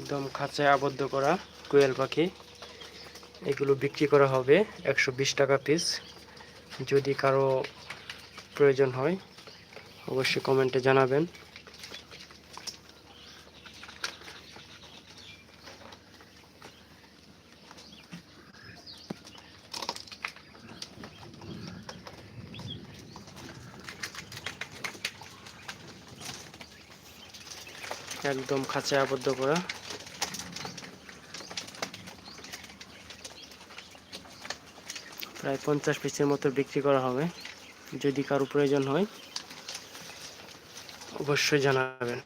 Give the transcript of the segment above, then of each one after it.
একদম খাঁচায় আবদ্ধ করা কোয়েল পাখি। এগুলো বিক্রি করা হবে একশো বিশ টাকা পিস যদি কারও প্রয়োজন হয়, অবশ্যই কমেন্টে জানাবেন। একদম খাঁচায় আবদ্ধ করা প্রায় পঞ্চাশ পিসের মতো বিক্রি করা হবে। যদি কারও প্রয়োজন হয়, অবশ্যই জানাবেন।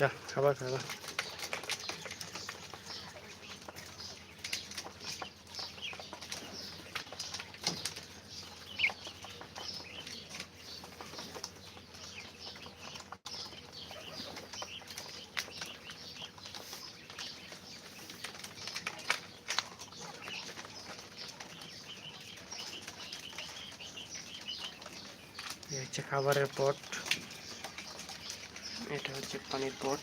যা, খাবার খাবার। এই হচ্ছে খাবারের পট। এটা হচ্ছে পানির পট।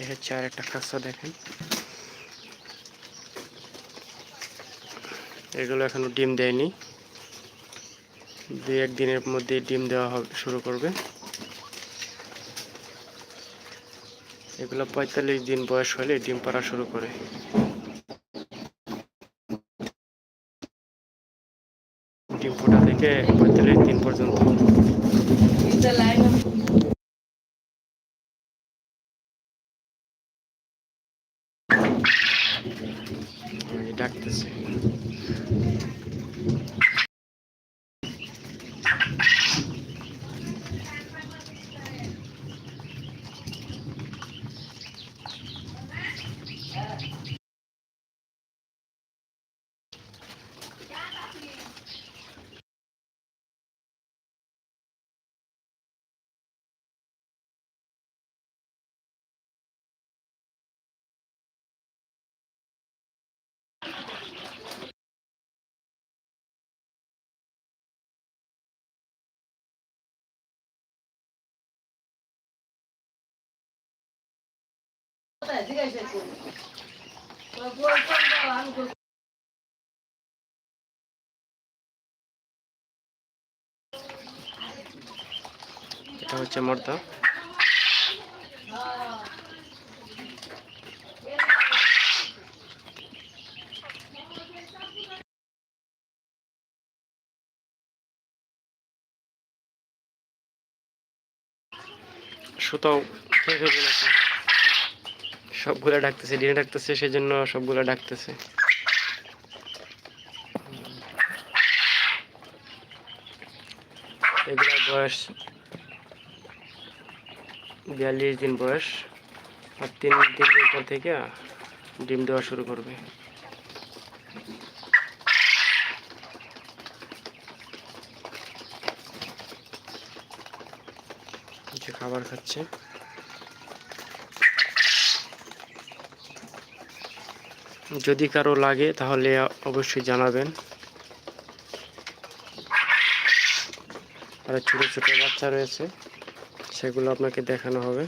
এই হচ্ছে আর একটা খাঁচা দেখেন। এগুলো এখনও ডিম দেয়নি। দুই একদিনের মধ্যে ডিম দেওয়া হবে, শুরু করবে। এগুলো পঁয়তাল্লিশ দিন বয়স হলে ডিম পাড়া শুরু করে। ডিম ফোটা থেকে পঁয়তাল্লিশ দিন পর্যন্ত। ডাকতেছে। এটা হচ্ছে মর্দা। সুতাও সবগুলা ডাকতেছে, ডিনে ডাকতেছে সেই জন্য সবগুলা ডাকতেছে। এগুলার বয়স বিয়াল্লিশ দিন বয়স, আর তিন তিন দিন পর থেকে ডিম দেওয়া শুরু করবে। খাবার খাচ্ছে। যদি কারও লাগে, তাহলে অবশ্যই জানাবেন। আর ছোটো ছোটো বাচ্চা রয়েছে, সেগুলো আপনাকে দেখানো হবে।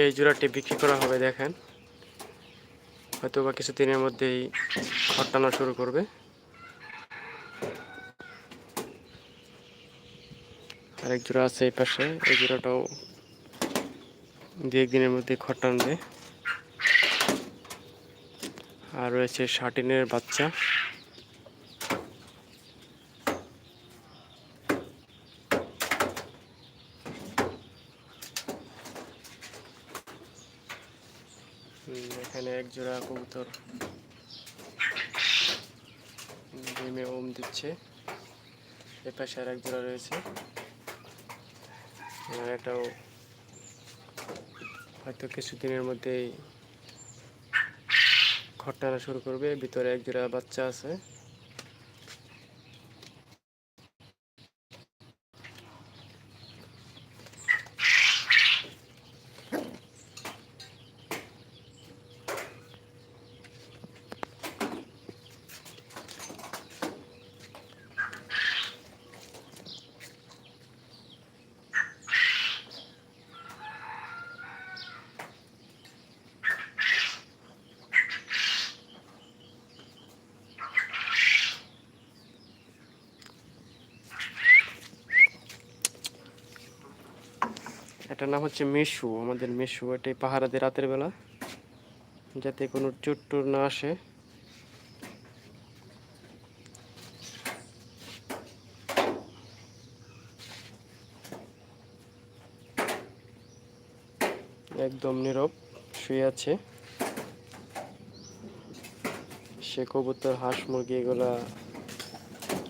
এই জোড়াটি বিক্রি করা হবে, দেখেন। হয়তো বা কিছুদিনের মধ্যেই ঘটানো শুরু করবে। আরেক জোড়া আছে এই পাশে, এই জোড়াটাও দু একদিনের মধ্যে খটানবে আর রয়েছে শার্টিনের বাচ্চা। এখানে এক জোড়া কবুতর ডিমে ওম দিচ্ছে। এ পাশে আর এক জোড়া রয়েছে। আর এটাও হয়তো কিছুদিনের মধ্যেই খড় শুরু করবে ভিতরে একজোড়া বাচ্চা আছে। এটার নাম হচ্ছে মেশু আমাদের মেশু এটাই পাহারা দেয় রাতের বেলা, যাতে কোনো চোট টোট না আসে। একদম নীরব শুয়ে আছে। সে কবুতর, হাঁস, মুরগি, এগুলা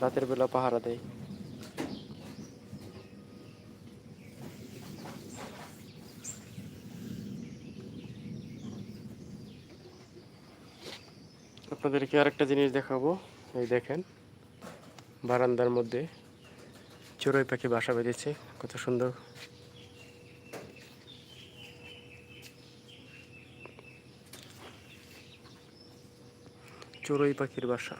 রাতের বেলা পাহারা দেয়। আপনাদেরকে আরেকটা জিনিস দেখাবো। এই দেখেন, বারান্দার মধ্যে চড়ুই পাখি বাসা বেঁধেছে, কত সুন্দর। চড়ুই পাখির বাসা।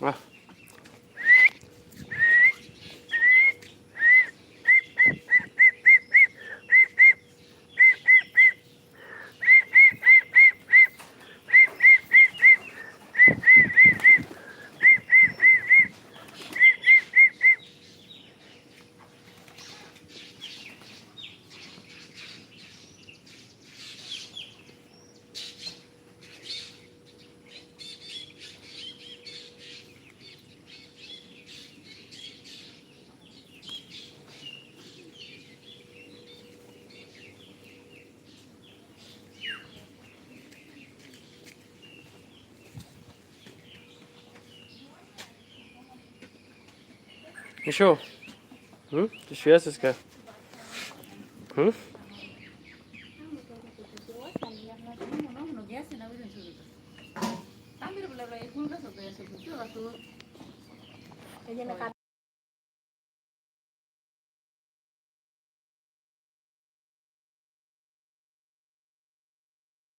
来 এসো। হুম? তুই শুয়ে আছিস কে? হুম? এই যে না